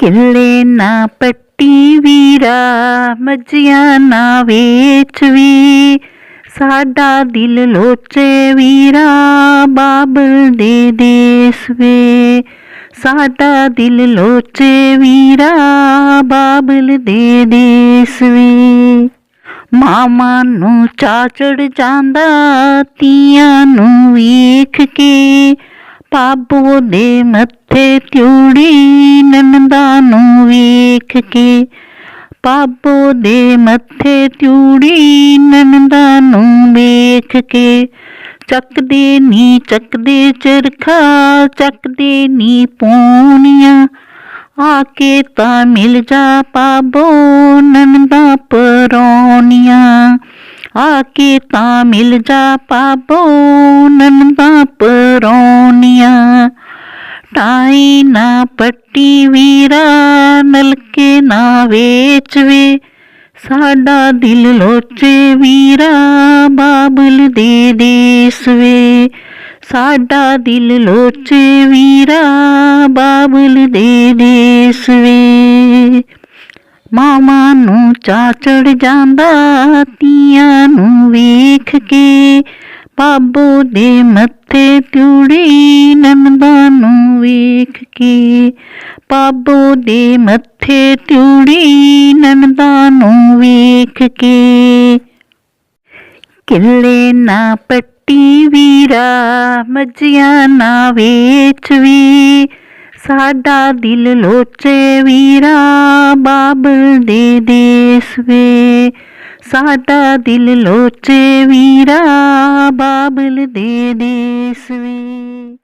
ਕਿੱਲੇ ਨਾ ਪੱਟੀ ਵੀਰਾ, ਮੱਝੀਆਂ ਨਾ ਵੇਚ ਵੀ ਸਾਡਾ ਦਿਲ ਲੋਚੇ ਵੀਰਾ, ਬਾਬਲ ਦੇ ਦੇਸ ਵੇ। ਸਾਡਾ ਦਿਲ ਲੋਚੇ ਵੀਰਾ, ਬਾਬਲ ਦੇ ਦੇਸ ਵੇ। ਮਾਮਾ ਨੂੰ ਚਾਚੜ ਜਾਂਦਾ ਤੀਆਂ ਨੂੰ ਵੇਖ ਕੇ। ਪਾਪੋ ਦੇ ਮੱਥੇ ਤਿਉੜੀ ਨੰਦਾ ਨੂੰ ਵੇਖ ਕੇ। ਪਾਪੋ ਦੇ ਮੱਥੇ ਤਿਉੜੀ ਨੰਦਾ ਨੂੰ ਵੇਖ ਕੇ। ਚੱਕਦੇ ਨੀ, ਚੱਕਦੇ ਚਰਖਾ, ਚੱਕਦੇ ਨੀ ਪੌਣੀਆਂ। ਆ ਕੇ ਤਾਂ ਮਿਲ ਜਾ ਪਾਬੋ ਨੰਦਾ ਪਰੌਣੀਆਂ। ਆ ਕੇ ਤਾਂ ਮਿਲ ਜਾ ਪਾਬੋ ਨੰਦਾ ਪਰੌਣੀਆਂ ਟਾਈ ਨਾ ਪੱਟੀ ਵੀਰਾ, ਨਲਕੇ ਨਾ ਵੇਚਵੇ। ਸਾਡਾ ਦਿਲ ਲੋਚੇ ਵੀਰਾ, ਬਾਬਲ ਦੇ ਦੇਸ ਵੇ ਸਾਡਾ ਦਿਲ ਲੋਚੇ ਵੀਰਾ, ਬਾਬਲ ਦੇ ਦੇਸ ਵੇ ਮਾਮਾ ਨੂੰ ਚਾਚੜ ਜਾਂਦਾ ਤੀਆਂ ਨੂੰ ਵੇਖ ਕੇ। ਬਾਬੋ ਦੇ ਮੱਥੇ ਤਿਉੜੀ ਬਾਬੋ ਦੇ ਮੱਥੇ ਤਿਉੜੀ ਨੰਦਾ ਨੂੰ ਵੇਖ ਕੇ। ਕਿੱਲੇ ਨਾ ਪੱਟੀ ਵੀਰਾ, ਮੱਝੀਆਂ ਨਾ ਵੇਚ ਵੀ ਸਾਡਾ ਦਿਲ ਲੋਚੇ ਵੀਰਾ, ਬਾਬਲ ਦੇ ਦੇਸ ਵੇ। ਸਾਡਾ ਦਿਲ ਲੋਚੇ ਵੀਰਾ, ਬਾਬਲ ਦੇ ਦੇਸ ਵੇ।